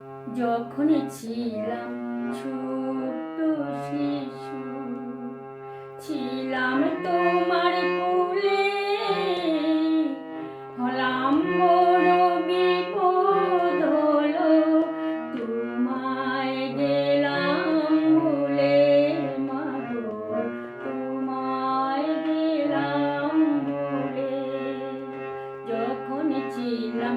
যখনই ছিলাম ছোট্ট শিশু, ছিলাম তোমার কোলে হলাম বড় বিপদ হলো, তোমায় গেলাম বলে মাগো, তোমায় গেলাম বলে। যখনই ছিলাম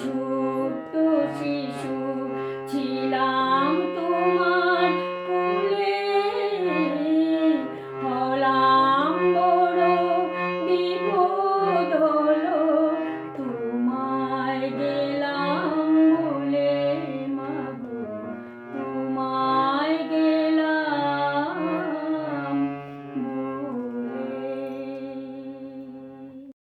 ছোট্ট সে